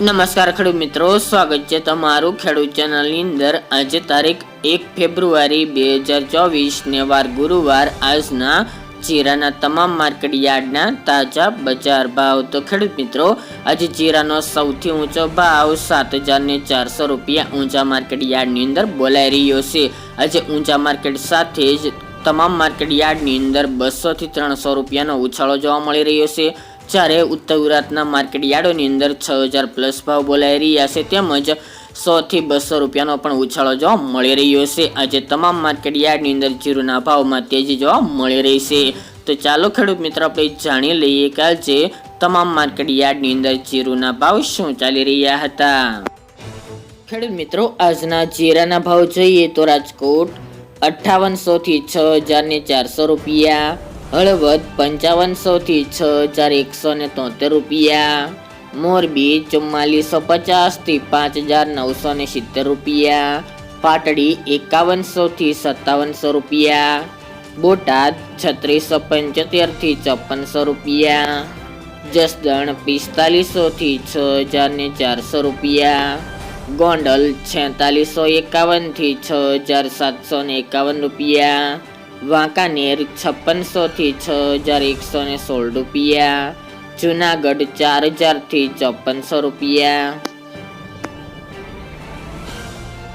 નમસ્કાર ખેડૂત મિત્રો, સ્વાગત છે તમારું ખેડૂત ચેનલની અંદર. આજે તારીખ એક ફેબ્રુઆરી બે હજાર ચોવીસને વાર ગુરુવાર. આજના જીરાના તમામ માર્કેટ યાર્ડના તાજા બજાર ભાવ. તો ખેડૂત મિત્રો, આજે જીરાનો સૌથી ઊંચો ભાવ સાત હજાર ને ચારસો રૂપિયા ઊંચા માર્કેટ યાર્ડની અંદર બોલાઈ રહ્યો છે. આજે ઊંચા માર્કેટ સાથે જ તમામ માર્કેટ યાર્ડની અંદર બસોથી ત્રણસો રૂપિયાનો ઉછાળો જોવા મળી રહ્યો છે. જ્યારે ઉત્તર ગુજરાતના માર્કેટ યાર્ડોની અંદર છ હજાર પ્લસ ભાવ બોલાઈ રહ્યા છે. તેમજ સોથી બસો રૂપિયાનો પણ ઉછાળો જોવા મળી રહ્યો છે. આજે તમામ માર્કેટ યાર્ડની અંદર જીરુના ભાવમાં તેજી જોવા મળી રહી છે. તો ચાલો ખેડૂત મિત્રો, આપણે જાણી લઈએ કે આજે તમામ માર્કેટ યાર્ડની અંદર જીરુના ભાવ શું ચાલી રહ્યા હતા. ખેડૂત મિત્રો, આજના જીરાના ભાવ જોઈએ તો રાજકોટ અઠ્ઠાવનસોથી છ હજાર ને ચારસો રૂપિયા હળવદ પંચાવનસો થી છ હજાર એકસો ને તોતેર રૂપિયા. મોરબી ચુમ્માલીસો પચાસથી પાંચ હજાર નવસો ને સિત્તેર રૂપિયા. પાટડી એકાવનસો થી સત્તાવનસો રૂપિયા. બોટાદ છત્રીસો પંચોતેરથી ચોપનસો રૂપિયા. જસદણ પિસ્તાલીસો થી છ હજાર ને ચારસો રૂપિયા. ગોંડલ છેતાલીસો એકાવનથી છ હજાર સાતસો ને એકાવન રૂપિયા. વાંકાનેર છપ્પનસો થી છ હજાર એકસો ને સોળ રૂપિયા. જુનાગઢ ચાર હજારથી ચોપનસો રૂપિયા.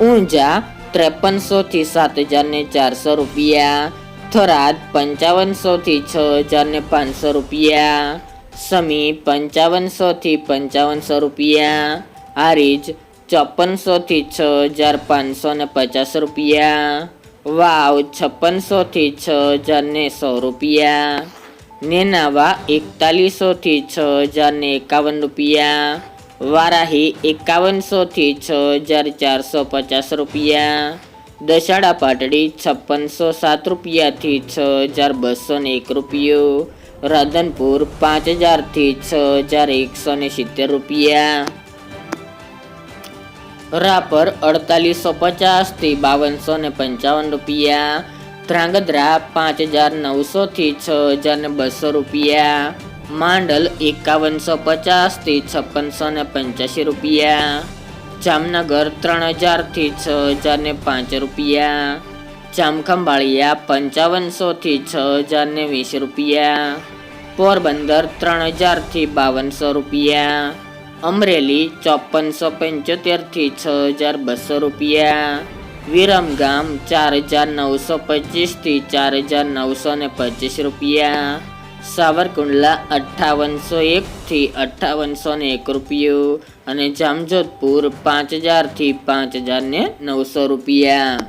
ઊંઝા ત્રેપનસો થી સાત હજાર ને ચારસો રૂપિયા. થરાદ પંચાવનસો થી છ હજાર ને પાંચસો રૂપિયા. સમી પંચાવનસો થી પંચાવનસો રૂપિયા. હારીજ ચોપનસો થી છ હજાર પાંચસો ને પચાસ રૂપિયા. વાવ છપ્પનસો થી છ હજાર ને સો રૂપિયા. નેનાવા એકતાલીસો થી છ હજાર ને એકાવન રૂપિયા. વારાહી એકાવનસો થી છ હજાર ચારસો પચાસ રૂપિયા. દશાડા પાટડી છપ્પનસો સાત રૂપિયાથી છ હજાર બસો ને એક રૂપિયો. રાધનપુર પાંચ હજારથી છ હજાર એકસો ને સિત્તેર રૂપિયા. રાપર અડતાલીસો પચાસથી બાવનસો ને પંચાવન રૂપિયા. ધ્રાંગધ્રા પાંચ હજાર નવસોથી છ હજાર ને બસો રૂપિયા. માંડલ એકાવનસો પચાસથી છપ્પનસો ને પંચ્યાસી રૂપિયા. જામનગર ત્રણ હજારથી છ હજાર ને પાંચ રૂપિયા. જામખંભાળિયા પંચાવનસોથી છ હજાર ને વીસ રૂપિયા. પોરબંદર ત્રણ હજારથી બાવનસો રૂપિયા. અમરેલી ચોપનસો પંચોતેરથી છ હજાર બસો રૂપિયા. વિરમગામ ચાર હજાર નવસો પચીસથી ચાર હજાર નવસો ને પચીસ રૂપિયા. સાવરકુંડલા અઠ્ઠાવનસો એકથી અઠ્ઠાવનસો ને એક રૂપિયો. અને જામજોધપુર પાંચ હજારથી પાંચ હજાર ને નવસો રૂપિયા.